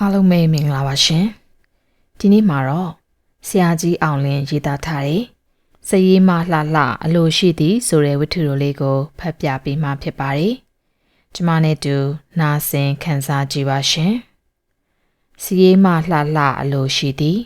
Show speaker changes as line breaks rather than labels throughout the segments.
အားလုံးပဲမင်္ဂလာပါရှင်ဒီနေ့မှာတော့ဆရာကြီးအောင်လင်းရေးသားထားတဲ့စရေးမလှလှအလိုရှိသည်ဆိုတဲ့ဝတ္ထုတော်လေးကိုဖတ်ပြပေးမှာဖြစ်ပါတယ်ကျမနဲ့တူနာဆင်ခန်းစားကြည့်ပါရှင်စရေးမလှလှအလိုရှိသည်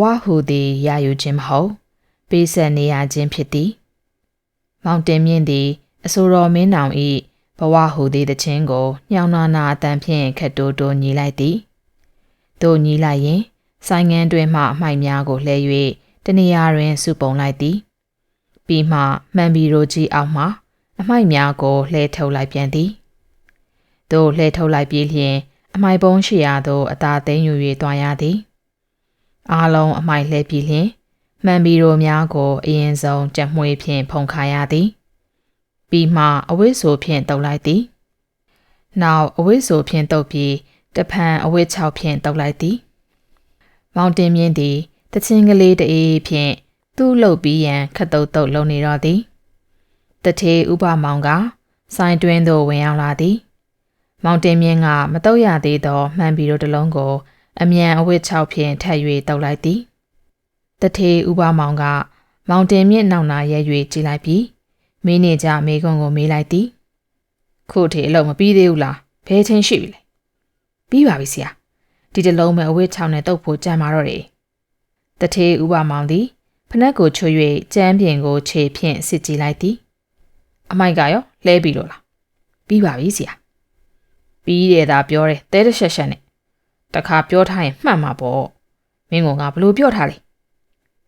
ဝဟုသည်ရာယူခြင်းမဟုတ်ပေးဆက်နေရခြင်းဖြစ်သည်မောင်တင်မြင့်သည်အဆိုတော်မင်းနောင်ဤဘဝဟုသည်တခြင်းကိုညောင်နာနာအတန်ဖြင့်ခက်တိုးတိုးညီလိုက်သည်တို့ညီလိုက်ရင်ဆိုင်ငန်းတွင်မှအမိုက်များကိုလှဲ၍တနေရာတွင်စုပုံလိုက်သည်ပြီးမှမှန်ဘီရိုကြီးအောက်မှအမိုက်များကိုလှဲထုတ်လိုက်ပြန်သည်တို့လှဲထုတ်လိုက်ပြီးလျှင်အမိုက်ပုံးရှိရာသို့အသာသိမ်းယူ၍တွားရသည် အားလုံးအမိုက်လှဲပြီးလျှင်မှန်ဘီရိုများကိုအရင်ဆုံးကြက်မွေးဖြင့်ဖုန်ခါရသည်ပြီးမှအဝိဆိုဖြင့်တုပ်လိုက်သည်နောက်အဝိဆိုဖြင့်တုပ်ပြီးတဖန်အဝိချောက်ဖြင့်တုပ်လိုက်သည်မောင်တင်မြင့်သည်တချင်းကလေးတအေးဖြင့်သူ့လှုပ်ပြီးရန်ခတ်တုတ်တုတ်လုံနေတော့သည်တထေဥပမောင်ကဆိုင်တွင်းသို့ဝင်ရောက်လာသည် မောင်တင်မြင့်ကမတော့ရသေးသောမှန်ဘီရိုတစ်လုံးကို အမြန်အဝတ်၆ဖြင့်ထပ်၍တောက်လိုက်သည်တထေဥပမောင်က မောင်တင်မြင့်နောက်နာရဲ၍ကြည်လိုက်ပြီးမင်းနေကြမေကွန်းကိုမေးလိုက်သည်ခုထေအလုံးမပြီးသေးဘူးလားဘယ်ချင်းရှိပြီလဲပြီးပါပြီဆရာဒီတစ်လုံးပဲအဝတ်၆နဲ့တုပ်ဖို့ကြံပါတော့တယ်တထေဥပမောင်သည်ဖနက်ကိုချွတ်၍ကြမ်းပြင်ကိုခြေဖြင့်စစ်ကြည့်လိုက်သည်အမိုက်ကရောလဲပြီလို့လားပြီးပါပြီဆရာပြီးတယ်သာပြောတယ်တဲတစ်ချက်ချက်နဲ့ တခါပြောထားရင်မှတ်မှာပေါ့မင်းကငါဘလို့ပြောထားလဲ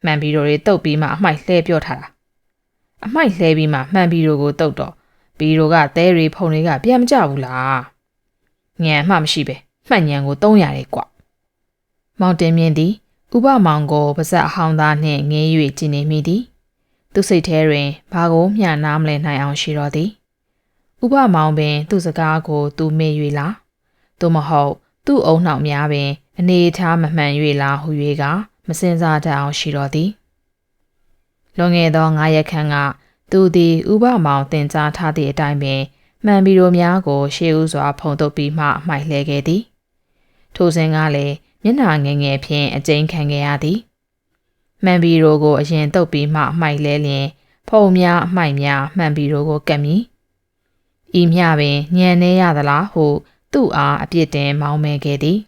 မှန်ပြီးတော့တွေတုတ်ပြီးမှအမိုက်လှဲပြောထားတာအမိုက်လှဲပြီးမှမှန်ပြီးတော့ကိုတုတ်တော့ဘီရိုကသဲရီဖုန်တွေကပြန်မကြဘူးလားညံမှမရှိပဲမှတ်ညံကို300ရဲကွမောင်တင်မြင့်သည်ဥပမောင်ကိုပါဇက်အဟောင်းသားနှင့်ငေး၍ကြည်နေမိသည်သူစိတ်ထဲတွင်ဘာကိုမျှနားမလဲနိုင်အောင်ရှိတော်သည်ဥပမောင်ပင် သူ့စကားကို သူမေ့၍လားသို့မဟုတ် သူ့အုံနှောက်များပင် အနေအထားမမှန်၍လားဟု၍ကမစင်စားတတ်အောင်ရှိတော်သည်လွန်ခဲ့သော9ရက်ခန့်ကသူသည်ဥပမောင်တင်ကြားထားသည့်အတိုင်းပင်မှန်ဘီရိုများကို ရှေးဥစွာ ဖုံတုပ်ပြီးမှမှိုက်လှဲခဲ့သည်ထိုစဉ်ကလည်းမျက်နှာငယ်ငယ်ဖြင့်အကျဉ်းခံခဲ့ရသည်မှန်ဘီရိုကိုအရင်တုပ်ပြီးမှမှိုက်လဲလျင် ဖုံများအမှိုက်များမှန်ဘီရိုကိုကပ်မည်ဤမျှပင်ညံနေရသလားဟု သူ့အားအပြစ်တင်မောင်းမဲခဲ့သည်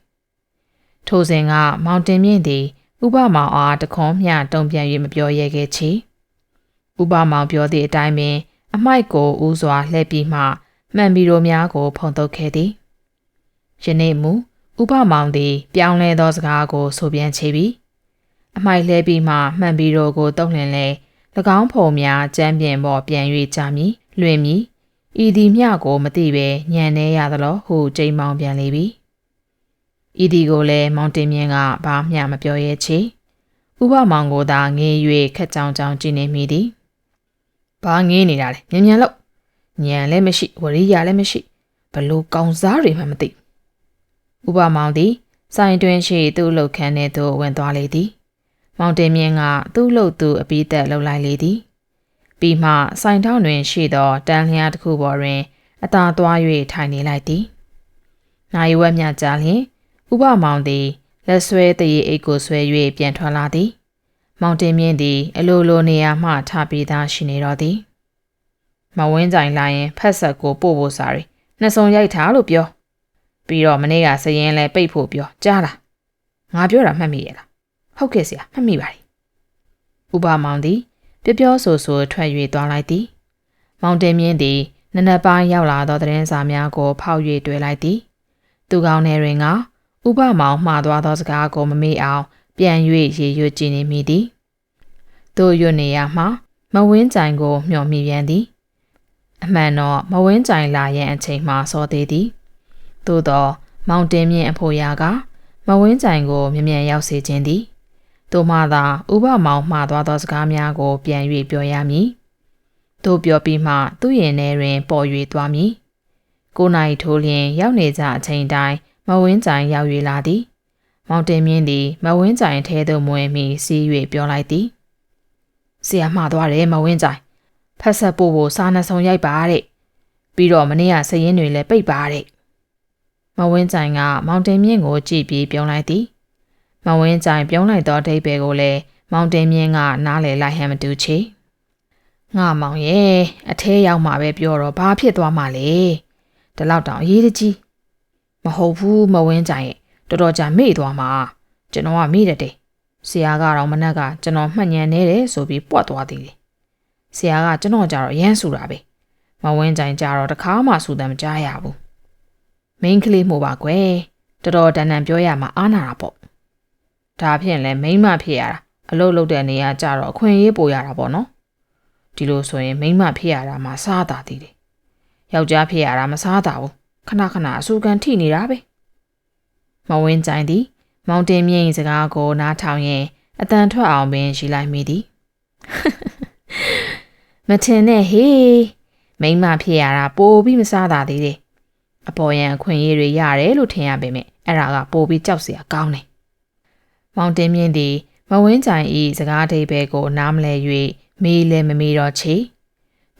ထိုစဉ်ကမောင်တင်မြင့်သည် ဥပမောင်အားတခွန်းမျှတုံပြန်၍မပြောရဲခဲ့ချေဥပမောင်ပြောသည့်အတိုင်းပင် အမိုက်ကိုဥစွာလှည့်ပြီးမှမှန်ဘီရိုများကို ဖုံတုပ်ခဲ့သည်ယနေ့မူဥပမောင်သည် ပြောင်းလဲသောစကားကို ဆိုပြန်ချေပြီးအမိုက်လှဲပြီးမှမှန်ဘီရိုကိုတုံ့လင်လဲ၎င်းဖုံများကြမ်းပြင်ပေါ်ပြန်၍ကြာမည်လွင်မည် ဤသည်မျှကိုမသိပဲညံနေရသလိုဟုကြိမ်မောင်ပြန်လေပြီဤသည်ကိုလည်းမောင်တင်မြင့်ကဘာမျှမပြောရဲချေဥပမောင်ကိုသာငေး၍ခက်ကြောင်ကြောင်ကြည့်နေမိသည်ဘာငေးနေတာလဲမြန်မြန်လို့ညံလည်းမရှိဝရိယလည်းမရှိဘလို့ကောင်စားတွေမှမသိဥပမောင်သည်ဆိုင်တွင်ရှိသူ့လှုပ်ခန်းထဲသို့ဝင်သွားလေသည်မောင်တင်မြင့်ကသူ့လှုပ်သူအပီးသက်လှုပ်လိုက်လေသည် ပြီးမှဆိုင်ထောင်းတွင်ရှိသောတန်းလျားတစ်ခုပေါ်တွင်အသာသွား၍ထိုင်နေလိုက်သည်။နိုင်ဝက်မြကြာလျင်ဥပမောင်သည်လက်ဆွဲတရေအိတ်ကိုဆွဲ၍ပြန်ထွက်လာသည်။မောင်တင်မြင့်သည်အလိုလိုနေရာမှထပြီးသားရှိနေတော့သည်။မဝင်းကြိုင်လာရင်ဖက်ဆက်ကိုပို့ဖို့စားရီနှစ်စုံရိုက်ထားလို့ပြော။ပြီးတော့မနေ့ကစရင်လဲပိတ်ဖို့ပြောကြားလား။ငါပြောတာမှတ်မိရဲ့လား။ဟုတ်ကဲ့ဆရာမှတ်မိပါတယ်။ဥပမောင်သည် ပြောပြောဆိုဆိုထွက်၍သွားလိုက်သည် မောင်တင်မြင့်သည်နနက်ပိုင်းရောက်လာသောသတင်းစာများကိုဖောက်၍တွေ့လိုက်သည်သူကောင်းနယ်တွင်ကဥပမောင်မှားသွားသောစကားကိုမမေ့အောင် ပြန်၍ရေရွတ်ကြည့်နေမိသည်သူရွတ်နေရမှမဝင်းကြိုင်ကိုမျှော်မိပြန်သည် အမှန်တော့မဝင်းကြိုင်လာရင်အချိန်မှစောသေးသည်သို့တော့မောင်တင်မြင့်အဖို့ရာကမဝင်းကြိုင်ကိုမြ мян ရောက်စေခြင်းသည် တို့မှသာဥပမောင်မှားသွားသောစကားများကို ပြန်၍ပြောရမည်တို့ပြောပြီးမှသူ့ရင်ထဲတွင် ပေါ်၍သွားမည်ကိုနိုင်ထိုးလျင်ရောက်နေကြအချိန်တိုင်းမဝင်းကြိုင်ရောက်၍လာသည်မောင်တင်မြင့်သည်မဝင်းကြိုင်ထဲသို့မဝင်မီစီး၍ပြောလိုက်သည်ဆရာမှားသွားတယ်မဝင်းကြိုင်ဖက်ဆက်ဖို့ကိုစားနှစုံရိုက်ပါတဲ့ပြီးတော့မနေ့ကစရင်တွေလည်းပိတ်ပါတဲ့မဝင်းကြိုင်ကမောင်တင်မြင့်ကိုကြည့်ပြီးပြောလိုက်သည် မဝင်းကြိုင်ပြောလိုက်သောအဓိပ္ပာယ်ကိုလည်းမောင်တင်မြင့်ကနားလည်လိုက်ဟန်မတူချေငါမောင်ရဲ့အထဲရောက်မှပဲပြောတော့ဘာဖြစ်သွားမှလဲဒီလောက်တောင်အရေးတကြီးမဟုတ်ဘူးမဝင်းကြိုင်ရဲ့တော်တော်ကြာမေ့သွားမှာကျွန်တော်ကမေ့တတ်တယ်ဆရာကတော့မနက်ကကျွန်တော်မှတ်ညံနေတယ်ဆိုပြီးပွက်သွားသေးတယ်ဆရာကကျွန်တော်ကြတော့ရမ်းဆူတာပဲမဝင်းကြိုင်ကြတော့တခါမှဆူတယ်မကြားရဘူးမိန်းကလေးမှုပါကွယ်တော်တော်တန်တန်ပြောရမှာအားနာတာပေါ့ ဒါဖြင့်လဲမိန်းမဖြစ်ရတာအလုပ်လုပ်တဲ့နေရာကြတော့အခွင့်အရေးပိုရတာပေါ့နော်ဒီလိုဆိုရင်မိန်းမဖြစ်ရတာမှစားတာတည်တယ်ယောက်ျားဖြစ်ရတာမစားတာဘူးခဏခဏအဆူကန်ထိနေတာပဲမဝင်းကြိုင်သည် မောင်တင်မြင့်စကားကိုနားထောင်ရင်အတန်ထွက်အောင်ပင်ရှိလိုက်မိသည်မထင်နဲ့ဟေးမိန်းမဖြစ်ရတာပိုပြီးမစားတာသေးတယ်အပေါ်ယံအခွင့်အရေးတွေရတယ်လို့ထင်ရပေမဲ့အဲ့ဒါကပိုပြီးကြောက်စရာကောင်းတယ် မောင်တင်မြင့်သည်မဝင်းကြိုင်ဤစကားအဓိပ္ပာယ်ကိုနားမလဲ၍မေးလည်းမမေးတော့ချေ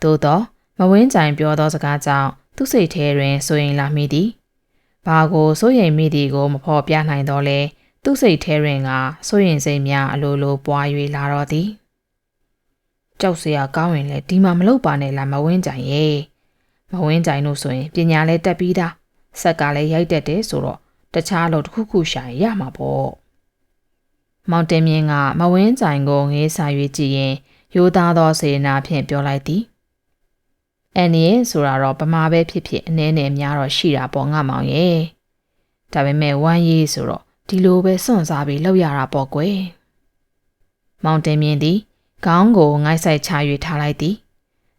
သို့တော့မဝင်းကြိုင်ပြောသောစကားကြောင့်သူ့စိတ်ထဲတွင်စိုးရင်လာမိသည်ဘာကိုစိုးရိမ်မိသည်ကိုမဖော်ပြနိုင်တော့လဲသူ့စိတ်ထဲတွင်ကစိုးရင်စိတ်များအလိုလိုပွား၍လာတော့သည်ကြောက်စရာကောင်းရင်လည်းဒီမှာမလုပ်ပါနဲ့လားမဝင်းကြိုင်ရဲ့မဝင်းကြိုင်တို့ဆိုရင်ပညာလည်းတက်ပြီးသားဆက်ကလည်းရိုက်တက်တယ်ဆိုတော့တခြားလို့တစ်ခုခုရှာရင်ရမှာပေါ့ မောင်တင်မြင့်ကမဝင်းကြိုင်ကိုငေးဆာ၍ကြည့်ရင်ရိုးသားသောစေနာဖြင့်ပြောလိုက်သည်အန်ရဲ့ဆိုတာတော့ပမာပဲဖြစ်ဖြစ်အနည်းနဲ့များတော့ရှိတာပေါ့ငါမောင်ရဲ့ဒါပေမဲ့ဝမ်းရေးဆိုတော့ဒီလိုပဲစွန့်စားပြီးလောက်ရတာပေါ့ကွယ်မောင်တင်မြင့်သည်ခေါင်းကိုငိုက်ဆိုင်ချ၍ထားလိုက်သည်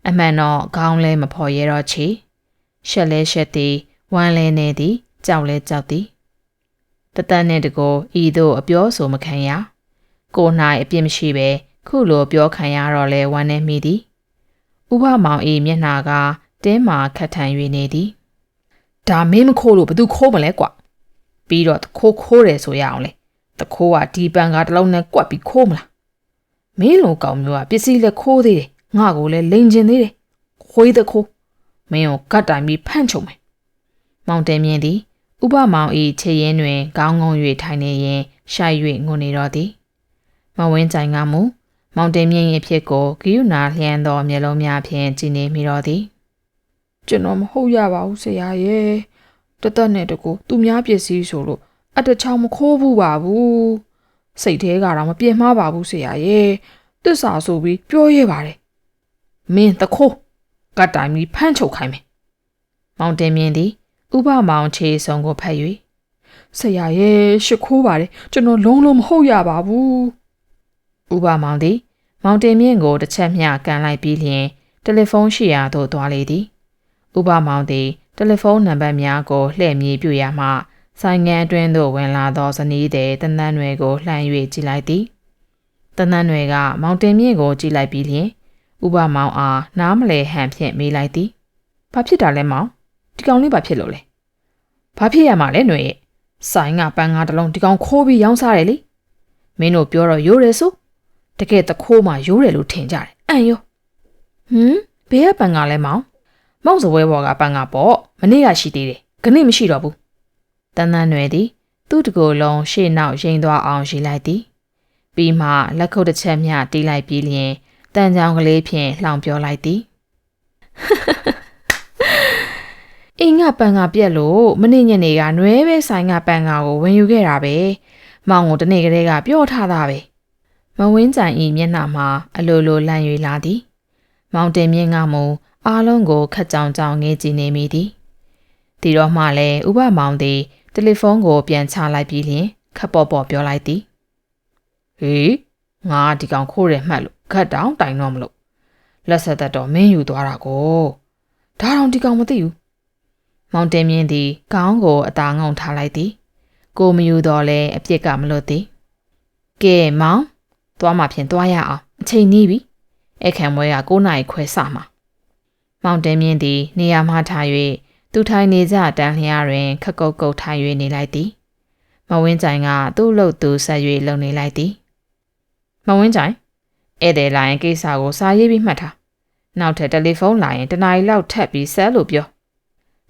အမှန်တော့ခေါင်းလဲမဖော်ရတော့ချေရှက်လဲရှက်သည်ဝမ်းလဲနေသည်ကြောက်လဲကြောက်သည် တတန်းနဲ့တကောဤသို့အပြောဆိုမခံရကို၌အပြစ်မရှိပဲခုလိုပြောခံရတော့လဲဝမ်းနေမိသည်ဥပမောင်အေးမျက်နှာကတင်းမာခတ်ထန်၍နေသည်ဒါမင်းမခိုးလို့ဘသူခိုးမလဲကွာပြီးတော့ခိုးခိုးတယ်ဆိုရအောင်လေတခိုးကဒီပန်ကတလုံးနဲ့ကွက်ပြီးခိုးမလားမင်းလိုကောင်မျိုးကပစ္စည်းလက်ခိုးသေးတယ်ငါ့ကိုလည်းလိန်ကျင်သေးတယ်ခွေးတခိုးမင်းကိုကတ်တိုင်ပြီးဖန့်ချုံမယ်မောင်တယ်မြင်သည် ဥပမောင်ဤခြေရင်းတွင်ခေါင်းငုံ၍ထိုင်နေရင်ရှိုက်၍ငုံနေတော့သည်မဝင်းကြိုင်ကမူမောင်တင်မြင့်ရဲ့ဖြစ်ကိုဂိယုနာလျံသောမျက်လုံးများဖြင့်ကြည်နေမိတော့သည်ကျွန်တော်မဟုတ်ရပါဘူးဆရာရဲ့တသက်နဲ့တကူသူများပစ္စည်းဆိုလို့အတချောင်းမခိုးဘူးပါဘူးစိတ်သေးကတော့မပြင်းမှားပါဘူးဆရာရဲ့တစ္ဆာဆိုပြီးပြောရပါတယ်မင်းတခိုးကတ်တိုင်ပြီးဖမ်းချုပ်ခိုင်းမယ်မောင်တင်မြင့်သည် ဥပမောင်ချေစုံကိုဖတ်၍ဆရာရဲ့ရှ िख ိုးပါတယ်ကျွန်တော်လုံးလုံးမဟုတ်ရပါဘူးဥပမောင်သည် မောင်တင်မြင့်ကိုတစ်ချက်မျှကန်လိုက်ပြီးလျှင်တယ်လီဖုန်းရှိရာသို့သွားလေသည်ဥပမောင်သည်တယ်လီဖုန်းနံပါတ်များကိုလှည့်မြေပြရမှဆိုင်ငန်းအတွင်းသို့ဝင်လာသောဇနီးသည်တန်တန်းတွေကိုလှမ်း၍ကြည့်လိုက်သည်တန်တန်းတွေကမောင်တင်မြင့်ကိုကြည့်လိုက်ပြီးလျှင် ဥပမောင်အားနားမလဲဟန်ဖြင့်မေးလိုက်သည်ဘာဖြစ်တာလဲမောင် ဒီကောင်လေးဘာဖြစ်လို့လဲဘာဖြစ်ရမှာလဲຫນွေရဲ့ဆိုင်ကပန်းငါးတလုံးဒီကောင်ခိုးပြီးရောင်းစားတယ်လေမင်းတို့ပြောတော့ရိုးတယ်ဆိုတကယ်တခိုးမှရိုးတယ်လို့ထင်ကြတယ်အံ့ရောဟမ်ဘယ်ကပန်းကလဲမောင်မောင်စပွဲပေါ်ကပန်းကပေါ့မနေ့ကရှိသေးတယ်ခဏမရှိတော့ဘူးတန်းတန်းနွယ်သည်သူ့တကိုယ်လုံးရှေ့နောက်ရင်သွားအောင်ရီလိုက်သည်ပြီးမှလက်ခုပ်တစ်ချက်မျှတီးလိုက်ပြီးလျင်တန်ချောင်းကလေးဖြင့်လှောင်ပြောလိုက်သည် အိမ်ကပန်ကပြက်လို့မနေ့ညနေကနွဲပဲဆိုင်ကပန်ကာကိုဝင်ယူခဲ့တာပဲမောင်ကိုတနေ့ကလေးကပြောထားတာပဲမဝင်းကြိုင်ဤမျက်နှာမှာအလိုလိုလန့်၍လာသည် မောင်တင်မြင့်ကမူအားလုံးကိုခက်ကြောင်ကြောင်ငေးကြည့်နေမိသည်ဒီတော့မှလည်းဥပမောင်သည်တယ်လီဖုန်းကိုပြန်ချလိုက်ပြီးလျှင်ခက်ပေါ်ပေါ်ပြောလိုက်သည်ဟေးငါဒီကောင်ခိုးတယ်မှတ်လို့ခက်တောင်တိုင်တော့မလို့လက်ဆက်သက်တော့မင်းယူသွားတာကိုဒါတော့ဒီကောင်မသိဘူး မောင်တင်မြင့်သည်ကောင်းကိုအသာငုံထားလိုက်သည်ကိုမယူတော့လဲအပြစ်ကမလွတ်သည်ကဲမောင်သွားမှဖြင့်သွားရအောင်အချိန်နီးပြီအခမ်းပွဲက9နာရီခွဲစမှာမောင်တင်မြင့်သည်နေရာမှထား၍သူထိုင်နေကြတန်းလျားတွင်ခက်ကုတ်ကုတ်ထိုင်၍နေလိုက်သည်မဝင်းကြိုင်ကသူ့လှုပ်သူဆက်၍လုံနေလိုက်သည်မဝင်းကြိုင်ဧည့်သည်လာရင်ကိစ္စကိုစာရေးပြီးမှတ်ထားနောက်ထပ်တယ်လီဖုန်းလာရင်တနားရီလောက်ထပ်ပြီးဆက်လို့ပြော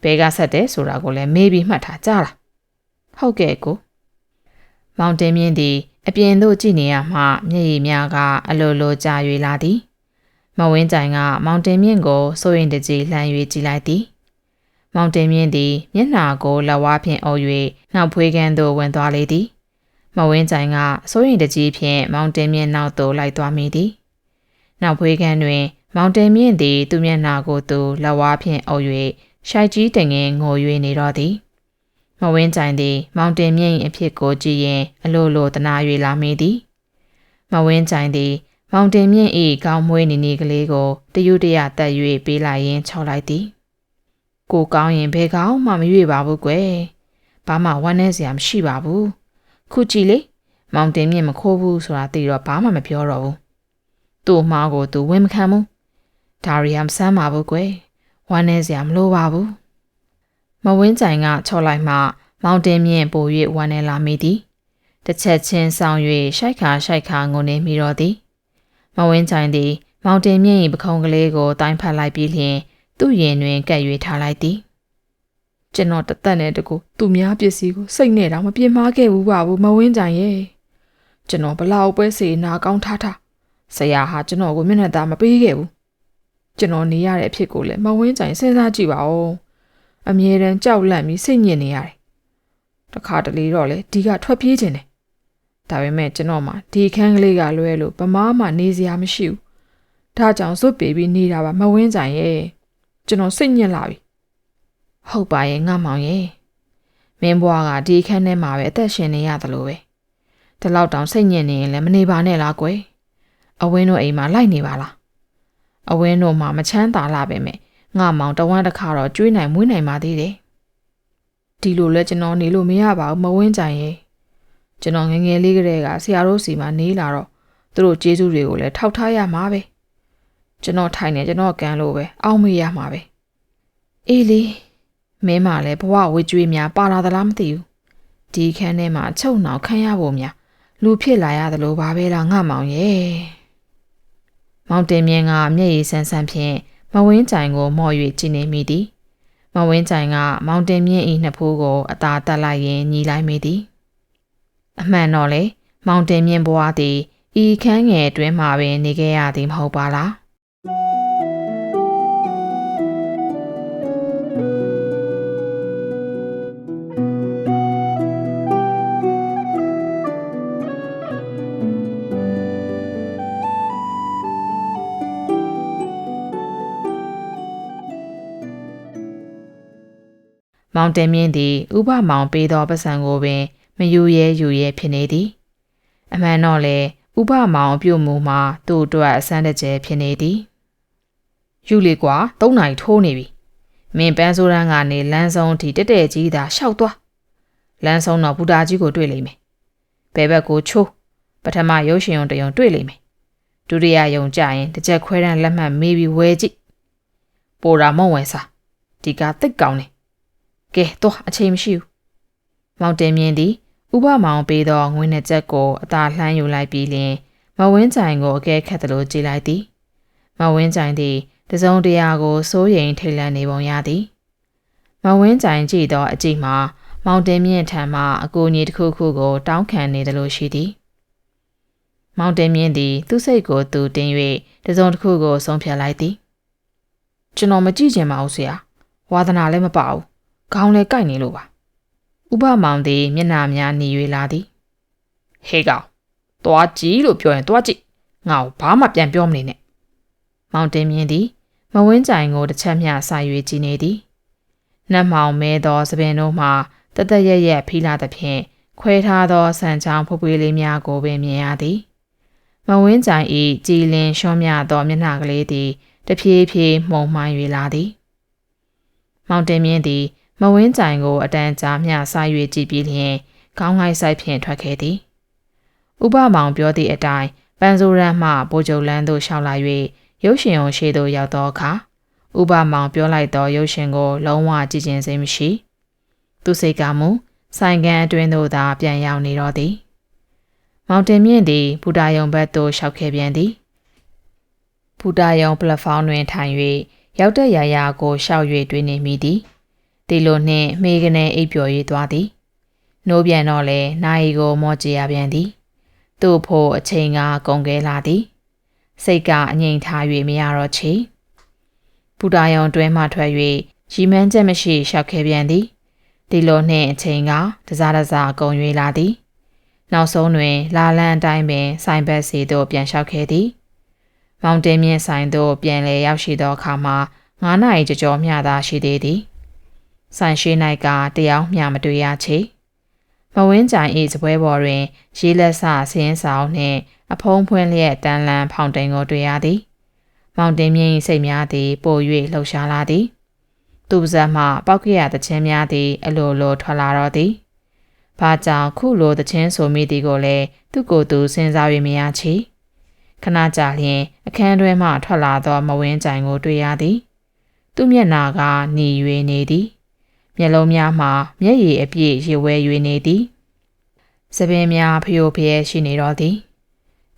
ဘဲကဆက်တယ်ဆိုတာကိုလည်းမေးပြီးမှတ်ထားကြလားဟုတ်ကဲ့ကိုမောင်တင်မြင့်သည်အပြင်သို့ကြည့်နေရမှမျက်ရည်များကအလိုလိုကြာ၍လာသည်မဝင်းကြိုင်ကမောင်တင်မြင့်ကိုစိုးရင်တကြီးလှမ်း၍ကြည့်လိုက်သည်မောင်တင်မြင့်သည်မျက်နှာကိုလက်ဝါးဖြင့်အုပ်၍နောက်ဖွေးကန်းသို့ဝင်သွားလေသည်မဝင်းကြိုင်ကစိုးရင်တကြီးဖြင့်မောင်တင်မြင့်နောက်သို့လိုက်သွားမိသည်နောက်ဖွေးကန်းတွင် မောင်တင်မြင့်သည်သူ့မျက်နှာကိုသူလက်ဝါးဖြင့်အုပ်၍ ရှိုက်ကြီးတငင်ငို၍နေတော့သည်မဝင်းကြိုင်သည် မောင်တင်မြင့်၏အဖြစ်ကိုကြည့်ရင် အလိုလိုတနာ၍လာမိသည်မဝင်းကြိုင်သည် မောင်တင်မြင့်၏ကောင်းမွေးနေနေကလေးကိုတယူတရတက်၍ပေးလိုက်ရင်ချောက်လိုက်သည်ကိုကောင်းရင်ဘယ်ကောင်းမှမရွေပါဘူးကွယ်ဘာမှဝမ်းနည်းစရာမရှိပါဘူးခုကြည့်လေမောင်တင်မြင့်မခိုးဘူးဆိုတာသိတော့ဘာမှမပြောတော့ဘူးသူ့မှားကိုသူဝန်မခံဘူးဒါရီဟမ်ဆမ်းပါဘူးကွယ် ဝမ်းနည်းစရာမလိုပါဘူးမဝင်းကြိုင်ကချော်လိုက်မှ မောင်တင်မြင့်ပို၍ဝမ်းနည်းလာမိသည်တစ်ချက်ချင်းဆောင်၍ရှိုက်ခါရှိုက်ခါငုံနေမိတော့သည်မဝင်းကြိုင်သည် မောင်တင်မြင့်၏ပခုံးကလေးကိုတိုင်းဖတ်လိုက်ပြီးလျှင်သူ့ရင်တွင်ကပ်၍ထားလိုက်သည်ကျွန်တော်တသက်နဲ့တကူသူများပစ္စည်းကိုစိတ်နဲ့တော့မပြင်းမာခဲ့ဘူးပါဘူးမဝင်းကြိုင်ရဲ့ကျွန်တော်ဘလောက်ပဲစေနာကောင်းထားထားဆရာဟာကျွန်တော်ကိုမျက်နှာသားမပေးခဲ့ဘူး ကျွန်တော်နေရတဲ့အဖြစ်ကိုလည်းမဝင်းကြိုင်စဉ်းစားကြည့်ပါဦးအမြဲတမ်းကြောက်လန့်ပြီးစိတ်ညစ်နေရတယ်တခါတလေတော့လေဒီကထွက်ပြေးခြင်းတယ်ဒါပေမဲ့ကျွန်တော်မှဒီခန်းကလေးကလွဲလို့ဗမားမှနေစရာမရှိဘူးဒါကြောင့်စွတ်ပေပြီးနေတာပါမဝင်းကြိုင်ရဲ့ကျွန်တော်စိတ်ညစ်လာပြီဟုတ်ပါရဲ့ငါမောင်ရဲ့မင်းဘွားကဒီခန်းထဲမှာပဲအသက်ရှင်နေရတယ်လို့ပဲဒီလောက်တောင်စိတ်ညစ်နေရင်လည်းမနေပါနဲ့လားကွယ်အဝင်းတို့အိမ်မှာလိုက်နေပါလား အဝင်းတို့မှာမချမ်းသာလာပဲမဲ့ငါမောင်တဝမ်းတစ်ခါတော့ကျွေးနိုင်မွေးနိုင်ပါသေးတယ်ဒီလိုလဲကျွန်တော်နေလို့မရပါဘူးမဝင်းကြိုင်ရဲ့ကျွန်တော်ငငယ်လေးကလေးကဆရာတို့စီမှာနေလာတော့သူတို့ကျေးဇူးတွေကိုလည်းထောက်ထားရမှာပဲကျွန်တော်ထိုင်နေကျွန်တော်ကန်လို့ပဲအောက်မေ့ရမှာပဲအေးလေမင်းမလည်းဘဝဝေကျွေးများပါလာသလားမသိဘူးဒီခန်းထဲမှာချုပ်နှောင်ခံရဖို့များလူဖြစ်လာရတယ်လို့ဘာပဲလားငါမောင်ရဲ့ မောင်တင်မြင့်ကမျက်ရည်ဆန်းဆန်းဖြင့်မဝင်းကြိုင်ကိုမော့၍ကြည့်နေမိသည်မဝင်းကြိုင်ကမောင်တင်မြင့်၏နှစ်ဖိုးကိုအသာတက်လိုက်ရင်ညီလိုက်မိသည်အမှန်တော့လေမောင်တင်မြင့်ဘွားသည်ဤခန်းငယ်အတွင်းမှာပင်နေခဲ့ရသည်မဟုတ်ပါလား မောင်တင်မြင့်သည်ဥပမောင်ပေးသောပတ်စံကိုပင်မယူရဲယူရဲဖြစ်နေသည်အမှန်တော့လေဥပမောင်ပြုတ်မှုမှာသူ့အတွက်အဆန်းတကျဲဖြစ်နေသည်ယူလေကွာ၃နိုင်ထိုးနေပြီမင်းပန်းစိုးရန်ကနေလမ်းဆုံးထိတက်တက်ကြီးသာရှောက်သွားလမ်းဆုံးတော့ဘူတာကြီးကိုတွေ့လိမ့်မယ်ဘယ်ဘက်ကိုချိုးပထမရုပ်ရှင်ုံတယုံတွေ့လိမ့်မယ်ဒုတိယယုံကြရင်တစ်ချက်ခွဲတန်းလက်မှတ်မေးပြီးဝဲကြည့်ပိုတာမုံဝင်စားဒီကတိတ်ကောင်းနေ ကဲတော့အချိန်မရှိဘူးမောင်တင်မြင့်သည်ဥပမောင်ပေးသောငွေနှစ်ချက်ကိုအသာလှမ်းယူလိုက်ပြီးလျှင်မဝင်းကြိုင်ကိုအကဲခတ်သလိုကြည့်လိုက်သည်မဝင်းကြိုင်သည်တစုံတရာကိုစိုးရိမ်ထိတ်လန့်နေပုံရသည်မဝင်းကြိုင်ကြည့်သောအကြည့်မှာမောင်တင်မြင့်ထံမှအကူအညီတစ်ခုခုကို တောင်းခံနေသလိုရှိသည်မောင်တင်မြင့်သည် သူ့စိတ်ကိုသူတင်၍တစုံတစ်ခုကိုဆုံးဖြတ်လိုက်သည်ကျွန်တော်မကြည့်ချင်ပါဘူးဆရာဝါသနာလည်းမပါဘူး ခေါင်းလည်းကိုက်နေလို့ပါဥပမောင်သည်မျက်နှာများหนี၍လာသည်ဟေးကောင်သွားကြည့်လို့ပြောရင်သွားကြည့်ငါ့ကိုဘာမှပြန်ပြောမနေနဲ့မောင်တင်မြင့်သည်မဝင်းကြိုင်ကိုတစ်ချက်မျှဆိုင်၍ကြည်နေသည်နတ်မောင်မဲသောသပင်တို့မှတသက်ရရက်ဖီးလာသဖြင့်ခွဲထားသောဆန်ချောင်းဖွပွေးလေးများကိုပင်မြင်ရသည်မဝင်းကြိုင်၏ကြည်လင်ရှွံ့မြသောမျက်နှာကလေးသည်တဖြည်းဖြည်းမှုံမှန်၍လာသည် မောင်တင်မြင့်သည် မဝင်းကြိုင်ကို အတန်ကြာမျှစား၍ကြည့်ပြီးလျင်ခေါင်းငိုက်ဆိုင်ဖြင့်ထွက်ခဲ့သည်ဥပမောင်ပြောသည့်အတိုင်းပန်းစိုးရန်မှပိုကျုံလန်းသို့ရှောက်လာ၍ရုပ်ရှင်ုံရှိသို့ရောက်သောအခါဥပမောင်ပြောလိုက်သောရုပ်ရှင်ကို လုံးဝကြည့်ကျင်စိတ်မရှိသူစိတ်ကမူဆိုင်ကန်အတွင်းသို့သာပြန်ရောက်နေတော့သည်မောင်တင်မြင့်သည်ဘူတာယုံဘက်သို့ရှောက်ခဲ့ပြန်သည်ဘူတာယုံပလက်ဖောင်းတွင်ထိုင်၍ရောက်တဲ့ရာရာကိုရှောက်၍တွေးနေမိသည် ဒီလိုနှင့်မေကနေအိပ်ပျော်၍သွားသည်နိုးပြန်တော့လေနိုင်ကိုမော့ကြရပြန်သည် သူ့ဖို့အချိန်ကကုန်ခဲလာသည် စိတ်ကအငြိမ်ထား၍မရတော့ချေဘူတာယုံတွဲမှထွက်၍ရီမန်းချက်မရှိရှောက်ခဲ့ပြန်သည်ဒီလိုနှင့်အချိန်ကတစားတစားကုန်၍လာသည် နောက်ဆုံးတွင် လာလန်အတိုင်းပင်ဆိုင်ဘက်စီသို့ပြန်လျှောက်ခဲ့သည် မောင်တင်မြင့်ဆိုင်သို့ပြန်လည်ရောက်ရှိသောအခါမှာ9နာရီကြော်မျှသာရှိသေးသည် ဆိုင်ရှိ၌ကတယောက်မျှမတွေ့ရချေမဝင်းကြိုင်၏စပွဲပေါ်တွင် ရေးလက်ဆဆင်းဆောင်နှင့် အဖုံးဖွင့်လျက်တန်လန်ဖောင်တိန်ကိုတွေ့ရသည်မောင်တင်မြင့်၏စိတ်များသည်ပို၍လှုပ်ရှားလာသည်သူပါဇက်မှပောက်ကရတခြင်းများသည် အလိုလိုထွက်လာတော့သည်ဘာကြောင့်ခုလိုတခြင်းဆိုမိသည်ကိုလည်းသူကိုယ်သူစဉ်းစား၍မရချေခဏကြာလျင် အခန်းတွဲမှထွက်လာသောမဝင်းကြိုင်ကိုတွေ့ရသည် သူမျက်နာကหนี၍နေသည် မျက်လုံးများမှာမျက်ရည်အပြည့်ရေဝဲ၍နေသည်စပင်းများဖျို့ဖျဲရှိနေတော့သည်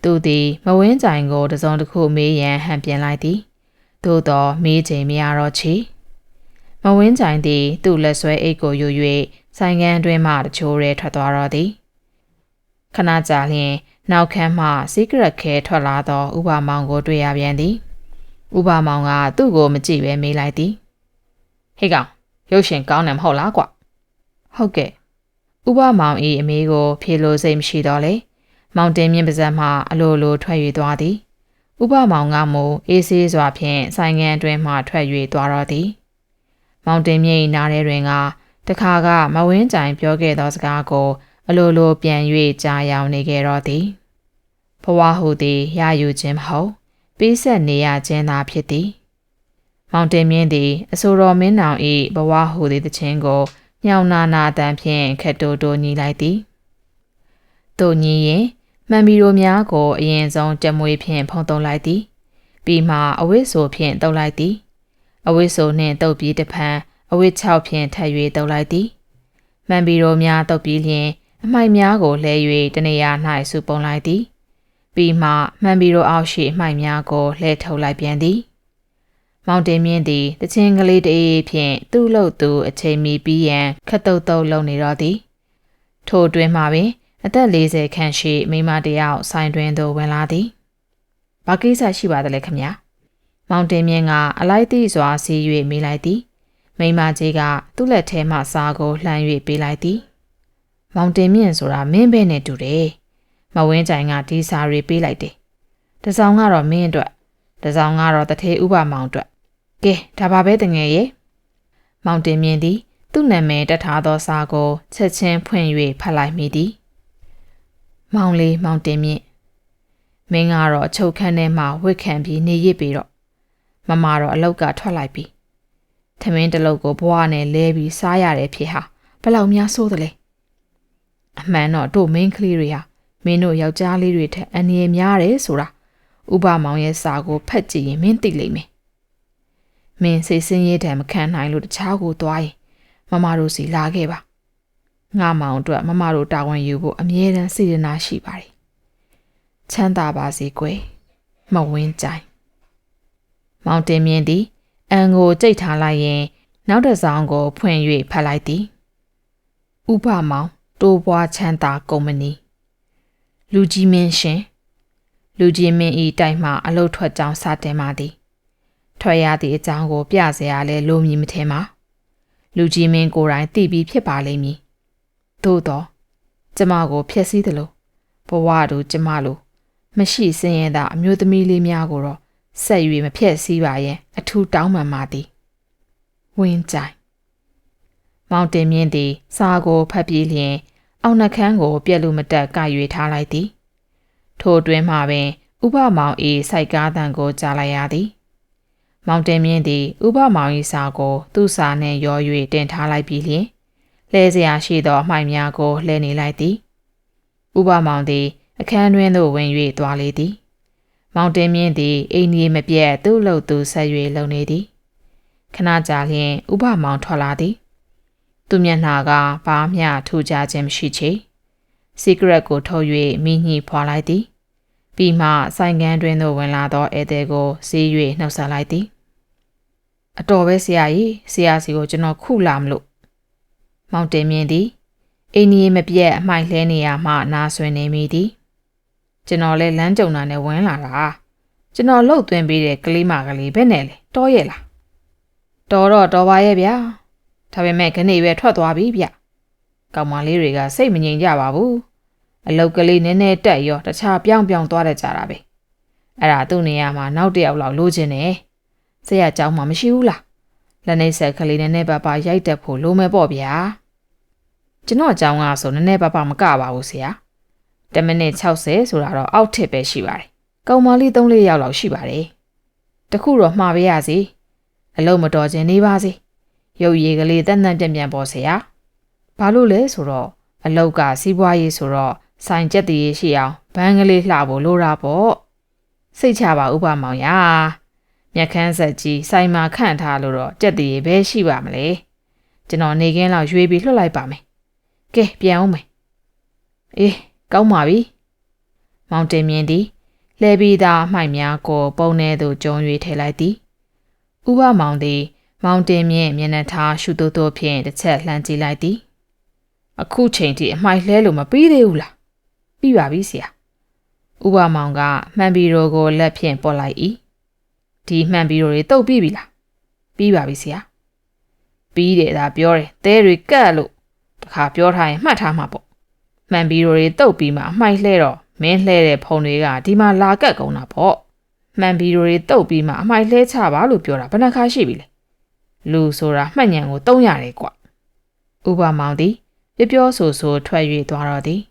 သူသည်မဝင်းကြိုင်ကိုတစုံတစ်ခုမေးရန်ဟန်ပြန်လိုက်သည်သို့တော့မေးချိန်မရတော့ချေမဝင်းကြိုင်သည် သူ့လက်ဆွဲအိတ်ကိုယူ၍ဆိုင်ကန်းအတွင်းမှတချိုးရဲထွက်သွားတော့သည်ခဏကြာလျင်နောက်ခန်းမှစီကရက်ခဲထွက်လာသောဥပမောင်ကိုတွေ့ရပြန်သည်ဥပမောင်ကသူ့ကိုမကြည့်ပဲမေးလိုက်သည်ဟေ့ကောင် ရုပ်ရှင်ကောင်းတယ်မဟုတ်လားကွဟုတ်ကဲ့ဥပမောင်၏အမေကို ဖြေလို့စိတ်မရှိတော့လေမောင်တင်မြင့်ပါဇက်မှအလိုလိုထွက်၍သွားသည်ဥပမောင်ကမူအေးဆေးစွာဖြင့်ဆိုင်ငန်းအတွင်းမှထွက်၍သွားတော့သည်မောင်တင်မြင့်၏နားထဲတွင်ကတခါကမဝင်းကြိုင်ပြောခဲ့သောစကားကို အလိုလိုပြန်၍ကြားရောက်နေခဲ့တော့သည်ဘဝဟုသည်ရယူခြင်းမဟုတ်ပေးဆက်နေရခြင်းသာဖြစ်သည် မောင်တင်မြင့်သည်အဆိုတော်မင်းနောင်၏ဘဝဟုသည်တခြင်းကိုညောင်နာနာတန်ဖြင့်ခက်တိုတိုညီလိုက်သည်တို့ညီရင်မှန်ဘီရိုများကိုအရင်ဆုံးကြက်မွေးဖြင့်ဖုံးတုံးလိုက်သည် ပြီးမှအဝိဆိုဖြင့်တုပ်လိုက်သည်အဝိဆိုနှင့်တုပ်ပြီးတဖန်အဝိ၆ဖြင့်ထပ်၍တုပ်လိုက်သည်မှန်ဘီရိုများတုပ်ပြီးလျင်အမိုက်များကိုလဲ၍တနေရာ၌စုပုံလိုက်သည် ပြီးမှမှန်ဘီရိုအောက်ရှိအမိုက်များကိုလှဲထုတ်လိုက်ပြန်သည် မောင်တင်မြင့်သည်တချင်းကလေးတအေးဖြင့်သူ့လို့သူအချိန်မီပြီးရန်ခတ်တုတ်တုတ်လုပ်နေတော့သည်ထိုတွင်မှပင် အသက်40ခန့်ရှိမိမတယောက်ဆိုင်တွင်သို့ဝင်လာသည်။ဘာကိစ္စရှိပါသလဲခမညာ။မောင်တင်မြင့်ကအလိုက်သည့်စွာစီး၍မိလိုက်သည်။မိမကြီးကသူ့လက်ထဲမှစားကိုလှမ်း၍ပေးလိုက်သည်။မောင်တင်မြင့်ဆိုတာမင်းပဲနဲ့တူတယ်။မဝင်းကြိုင်ကဒီစာရီပေးလိုက်တယ်။တစောင်းကတော့မင်းအတွက်တစောင်းကတော့တထေဥပမောင်အတွက် ကဲဒါပါပဲတငယ်ရဲ့မောင်တင်မြင့်သည် သူ့နာမည်တက်ထားသောစာကိုချက်ချင်းဖွင့်၍ဖတ်လိုက်မိသည်မောင်လေးမောင်တင်မြင့်မင်းကတော့အချုပ်ခန်းထဲမှာဝစ်ခံပြီးနေရစ်ပြီးတော့မမတော့အလောက်ကထွက်လိုက်ပြီသမင်းတလုတ်ကိုဘွားနဲ့လဲပြီးစားရတယ်ဖြစ်ဟာဘလောက်များဆိုးသလဲအမှန်တော့တို့မင်းကလေးတွေဟာမင်းတို့ယောက်ျားလေးတွေထက်အန္တရာယ်များတယ်ဆိုတာဥပမောင်ရဲ့စာကိုဖတ်ကြည့်ရင်မင်းသိလိမ့်မယ် မင်းစိတ်ဆင်းရဲတယ်မခံနိုင်လို့တခြားကိုသွားရင်မမတို့စီလာခဲ့ပါငါမောင်အတွက်မမတို့တာဝန်ယူဖို့အမြဲတမ်းစေတနာရှိပါတယ်ချမ်းသာပါစေကွယ်မဝင်းကြိုင်မောင်တင်မြင့်သည်အန်ကိုကြိတ်ထားလိုက်ရင် နောက်တစ်ဆောင်ကို ဖွင့်၍ဖတ်လိုက်သည်ဥပမောင်တိုးပွားချမ်းသာကုမ္ပဏီလူကြီးမင်းရှင် လူကြီးမင်းဤတိုက်မှအလုတ်ထွက်ကြောင်းစတင်ပါသည် ထွက်ရသည့်အကြောင်းကို ပြเสียရလဲလိုမည်မထင်ပါလူကြီးမင်းကိုယ်တိုင်သိပြီးဖြစ်ပါလိမ့်မည်သို့တော့ကျမကိုဖျက်ဆီးသလိုဘဝတို့ကျမလိုမရှိစင်ရတာအမျိုးသမီးလေးများကိုတော့ဆက်၍မဖျက်ဆီးပါရဲ့အထူးတောင်းပန်ပါသည်ဝင်းကြိုင်မောင်တင်မြင့်သည် စာကိုဖတ်ပြီးလျင် အောင်နှခမ်းကို ပြက်လူမတက်ကရွေထားလိုက်သည် ထိုအတွင်းမှပင် ဥပမောင်၏စိုက်ကားတန်ကိုကြားလိုက်ရသည် မောင်တင်မြင့်သည်ဥပမောင်၏စာကိုသူ့စာနှင့်ရော၍တင်ထားလိုက်ပြီးလျှင်လဲစရာရှိသောအမှိုက်များကိုလဲနေလိုက်သည်ဥပမောင်သည်အခန်းတွင်သို့ဝင်၍သွားလေသည် မောင်တင်မြင့်သည်အိမ်ကြီးမပြတ်သူ့လှုပ်သူဆက်၍လုံနေသည်ခဏကြာလျင်ဥပမောင်ထွက်လာသည် သူမျက်နှာကဘာမျှထူကြခြင်းမရှိချေ secret ကိုထုတ်၍မိညှိဖွာလိုက်သည်ပြီးမှဆိုင်ကန်းတွင်သို့ဝင်လာသောဧည့်သည်ကိုစီး၍နှုတ်ဆက်လိုက်သည် အတော်ပဲဆရာကြီးဆရာစီကိုကျွန်တော်ခုလာမလို့မောင်တင်မြင့်သည်အိမ်ကြီးမပြတ်အမှိုက်လဲနေရမှနာဆွင်နေမိသည်ကျွန်တော်လည်းလမ်းကြုံတာနဲ့ဝင်လာတာကျွန်တော်လှုပ်သွင်းပေးတဲ့ကလေးမကလေးပဲနဲ့လေတောရဲ့လားတော်တော့တော်ပါရဲ့ဗျာဒါပေမဲ့ခဏပဲထွက်သွားပြီဗျကောင်မလေးတွေကစိတ်မငြိမ်ကြပါဘူးအလုတ်ကလေးနည်းနည်းတက်ရောတခြားပြောင်းပြောင်းသွားတတ်ကြတာပဲအဲ့ဒါသူ့နေရာမှာနောက်တစ်ယောက်လောက်လိုချင်တယ် ဆရာကြောင်းမှမရှိဘူးလားလက်နေဆက်ကလေးနဲ့နဲ့ပါပါရိုက်တက်ဖို့လိုမယ်ပေါ့ဗျာကျွန်တော်ကြောင်းကဆိုနည်းနည်းပါပါမကပါဘူးဆရာ10မိနစ်60ဆိုတာတော့အောက်ထစ်ပဲရှိပါတယ်ကောင်မလေး3လေးရောက်လောက်ရှိပါတယ်တခုတော့မှားပေးရစီအလုံးမတော်ခြင်းနေပါစေရုပ်ရည်ကလေးတန်တန်ပြန်ပြန်ပေါ်ဆရာဘာလို့လဲဆိုတော့အလောက်ကစီးပွားရေးဆိုတော့ဆိုင်ကျက်တည်ရှိအောင်ဘန်းကလေးလှဖို့လိုတာပေါ့စိတ်ချပါဥပမောင်ရာ မျက်ခမ်းဆက်ကြီးဆိုင်မှာခန့်ထားလို့တော့ကြက်တည်ပဲရှိပါမလဲကျွန်တော်နေခင်းလောက်ရွေးပြီးလွှတ်လိုက်ပါမယ်ကဲပြန်အောင်မယ်အေးကောင်းပါပြီမောင်တင်မြင့်သည်လှဲပြီးသားမှိုက်များကိုပုံထဲသို့ကျုံ၍ထည့်လိုက်သည်ဥပမောင်သည် မောင်တင်မြင့်မျက်နှာထားရှုတိုးတိုးဖြင့်တစ်ချက်လှမ်းကြည့်လိုက်သည် အခုချိန်ထိအမှိုက်လှဲလို့မပြီးသေးဘူးလားပြီးပါပြီဆရာဥပမောင်ကမှန်ဘီရိုကိုလက်ဖြင့်ပေါ်လိုက်၏ ဒီမှန်ဘီရိုတွေတုတ်ပြီးပြီလားပြီးပါပြီဆရာပြီးတယ်ဒါပြောတယ်သဲတွေကတ်လို့တခါပြောထားရင်မှတ်ထားမှာပေါ့မှန်ဘီရိုတွေတုတ်ပြီးမှအမှိုက်လှဲတော့မင်းလှဲတဲ့ဖုံတွေကဒီမှာလာကတ်ကုန်တာပေါ့မှန်ဘီရိုတွေတုတ်ပြီးမှအမှိုက်လှဲချပါလို့ပြောတာဘယ်နှခါရှိပြီလဲလူဆိုတာမှတ်ညံကိုတုံးရတယ်ကွဥပမောင်သည်ပြပြောဆိုဆိုထွက်၍သွားတော့သည်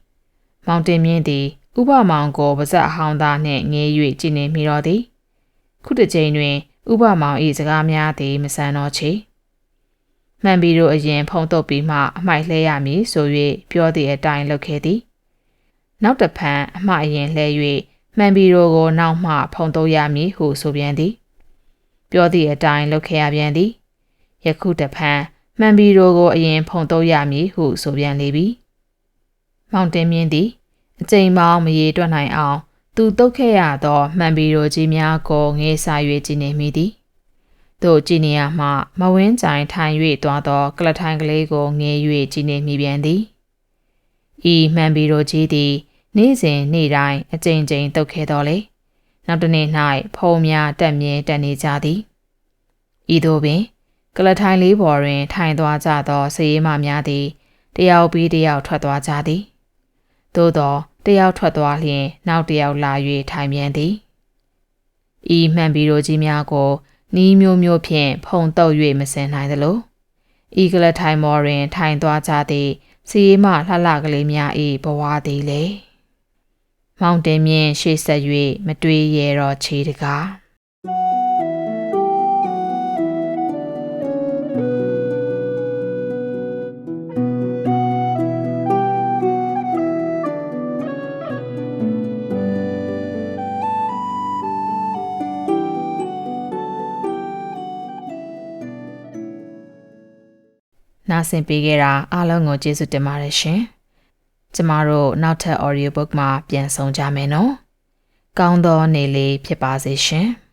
မောင်တင်မြင့်သည် ဥပမောင်ကိုပါဇက်အဟောင်းသားနှင့်ငေး၍ကြည်နေမိတော့သည် ခုတစ်ချိန်တွင် ဥပမောင်၏စကားများသည်မဆန်တော့ချေမှန်ပြီးတော့အရင်ဖုံတုပ်ပြီးမှအမိုက်လှဲရမည်ဆို၍ပြောသည့်အတိုင်းလုပ်ခဲ့သည်နောက်တစ်ဖန်အမှားအရင်လှဲ၍မှန်ပြီးတော့ကိုနောက်မှဖုံတုပ်ရမည်ဟုဆိုပြန်သည်ပြောသည့်အတိုင်းလုပ်ခဲ့ရပြန်သည်ယခုတစ်ဖန်မှန်ပြီးတော့ကိုအရင်ဖုံတုပ်ရမည်ဟုဆိုပြန်လေပြီမောင်တင်မြင့်သည်အကြိမ်ပေါင်းမရေတွက်နိုင်အောင် သူတုတ်ခဲ့ရသောမှန်ပြီးတော့ကြီးများကိုငေးစား၍ကြည်နေမိသည်တို့ကြည်နေရမှမဝင်းကြိုင်ထိုင်၍သွားသောကလထိုင်ကလေးကိုငေး၍ကြည်နေမိပြန်သည်ဤမှန်ပြီးတော့ကြီးသည်နေ့စဉ်နေ့တိုင်းအကြိမ်ကြိမ်တုတ်ခဲ့တော်လေနောက်တစ်နေ့၌ဖုံများတက်မြဲတက်နေကြသည်ဤသို့ပင်ကလထိုင်လေးပေါ်တွင် ထိုင်သွားကြသောစည်ရမများသည်တယောက်ပြီးတယောက်ထွက်သွားကြသည် သို့သောတယောက်ထွက်သွားလျင် နောက်တယောက်လာ၍ထိုင်ပြန်သည်ဤမှန်ပြီးတို့ကြီးများကိုနီးမျိုးမျိုးဖြင့်ဖုံတုပ်၍မစင်နိုင်သလိုဤကလထိုင်မော်တွင် ထိုင်သွားကြသည့်စီးမလှလှကလေးများ၏ဘဝသည်လေမောင်တင်မြင့်ရှေ့ဆက်၍မတွေးရတော့ခြေတကား နားဆင်ပေးခဲ့တာအားလုံးကိုကျေးဇူးတင်ပါတယ်ရှင်။ကျမတို့နောက်ထပ် audiobook မှာပြန်ဆောင်ကြမယ်နော်။ကောင်းသောနေ့လေးဖြစ်ပါစေရှင်။